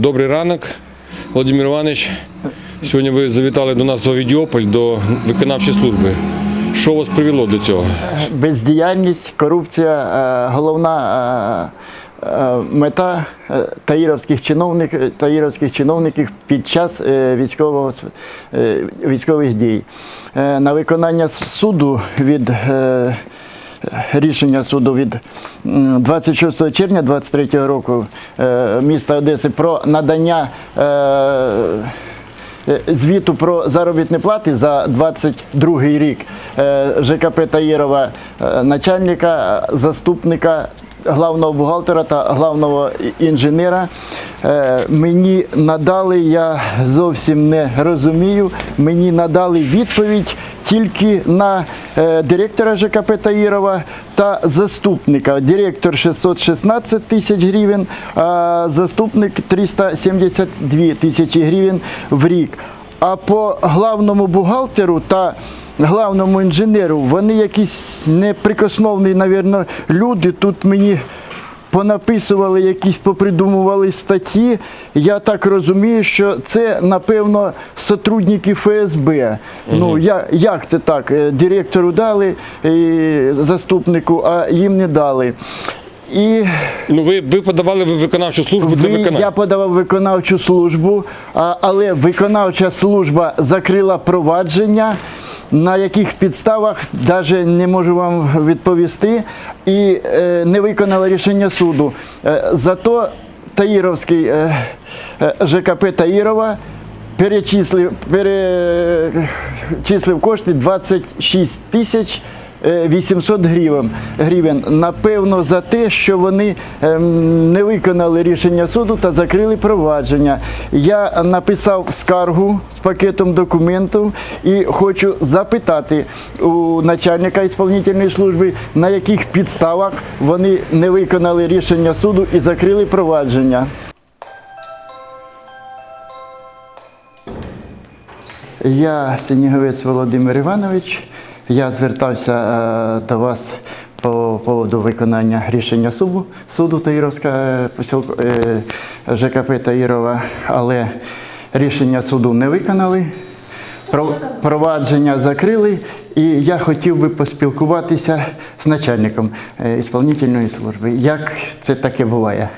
Добрий ранок, Володимир Іванович. Сьогодні ви завітали до нас в Овідіополь до виконавчої служби. Що вас привело до цього? бездіяльність, корупція, е, головна е, е, мета таїровських чиновників, таїровських чиновників під час військового, військових дій. На виконання суду від рішення суду від м, 26 червня 23 року е, міста Одеси про надання е, Е, звіту про заробітні плати за 22 рік. ЖКП Таїрова, е, начальника, заступника главного бухгалтера та главного інженера. Е, Мені надали, я зовсім не розумію, мені надали відповідь тільки на е, директора ЖКП Таїрова та заступника. Директор 616 тисяч гривень, а заступник 372 тисячі гривень в рік. А по главному бухгалтеру та главному інженеру вони якісь неприкосновні, навірно, люди. Тут мені понаписували якісь, попридумували статті. Я так розумію, що це, напевно, сотрудники ФСБ. Ну, я, як це так? Е, Директору дали, е, заступнику, а їм не дали. І Ну, ви, ви подавали ви виконавчу службу для ви, виконання. я подавав виконавчу службу, а, але виконавча служба закрила провадження. На яких підставах навіть не можу вам відповісти, і е, не виконала рішення суду. Е, зато Таїровський е, ЖКП Таїрова перечислив, перечислив кошти 26 тисяч 800 гривень. гривень. Напевно, за те, що вони ем, не виконали рішення суду та закрили провадження. Я написав скаргу з пакетом документів і хочу запитати у начальника ісполнительної служби, на яких підставах вони не виконали рішення суду і закрили провадження. Я Синіговець Володимир Іванович. Я звертався е, до вас по поводу виконання рішення суду, суду Таїровська е, е, ЖКП Таїрова, але рішення суду не виконали. Про- Провадження закрили, і я хотів би поспілкуватися з начальником е, ісполнительної служби. Як це таке буває?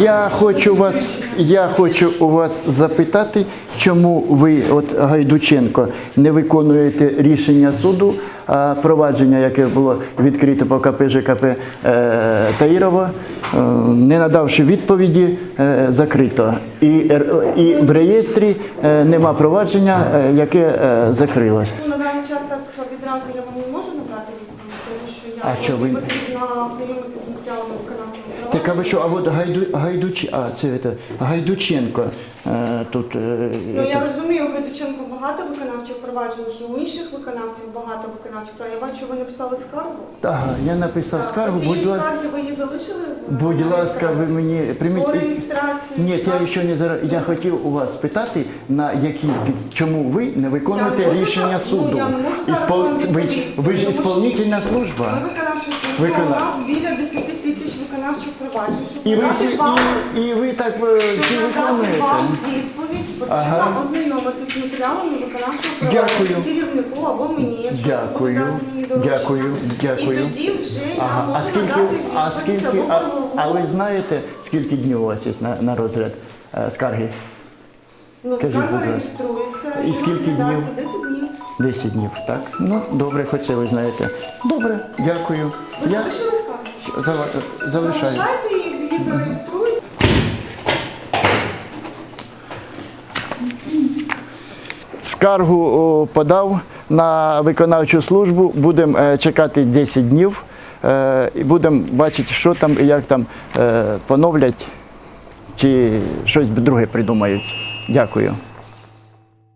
Я хочу вас, я хочу у вас запитати, чому ви, от Гайдученко, не виконуєте рішення суду, а провадження, яке було відкрито по КП ЖКП е, Таїрова, не надавши відповіді, е, закрито. І, і в реєстрі е, нема провадження, е, яке е, закрилось. Ну, на даний час так відразу я вам не можу надати відповідь, тому що я А що ви- ознайомитися з матеріалами виконавчого Так а ви що, а от Гайду, Гайдуч, а це, це Гайдученко е, тут. е, Ну я розумію, Гайдученко багато виконавчих проваджень, і у інших виконавців багато виконавчих проваджень. Я бачу, ви написали скаргу. Ага, я написав Так, скаргу, цієї будь ласка. скарги ви її залишили? Будь на ласка, ви реєстрації? мені прийміть. По реєстрації Ні, я ще не зараз. Я хотів у вас спитати, на які під чому ви не виконуєте не можу рішення ну, суду. я не можу зараз вам Ви, ж- відповісти, ви ж тому що- ісполнительна служба. Ми виконавча служба, Виконав- у нас біля 10 тисяч виконавчих проваджень. Щоб І ви надати вам і, і ви так е, всі Щоб надати виконуєте. вам відповідь, потрібно Ага. ознайомитись з матеріалами виконавчого Дякую. провадження керівнику або мені, якщо Дякую. мені доручення. Дякую. Дякую. І тоді вже Ага, я а можу скільки, надати а відповідь скільки, або а, а ви знаєте, скільки днів у вас є на, на розгляд е, скарги? Ну, скажіть, скарга будь ласка. реєструється І скільки розглядається днів? 10 днів. 10 днів, так? Ну, добре, хоч це ви знаєте. Добре, дякую. Ви Я залишили? Зава- залишаю. Залишайте її, її зареєструйте. Скаргу подав на виконавчу службу. Будемо е, чекати 10 днів е, і будемо бачити, що там і як там е, поновлять чи щось друге придумають. Дякую.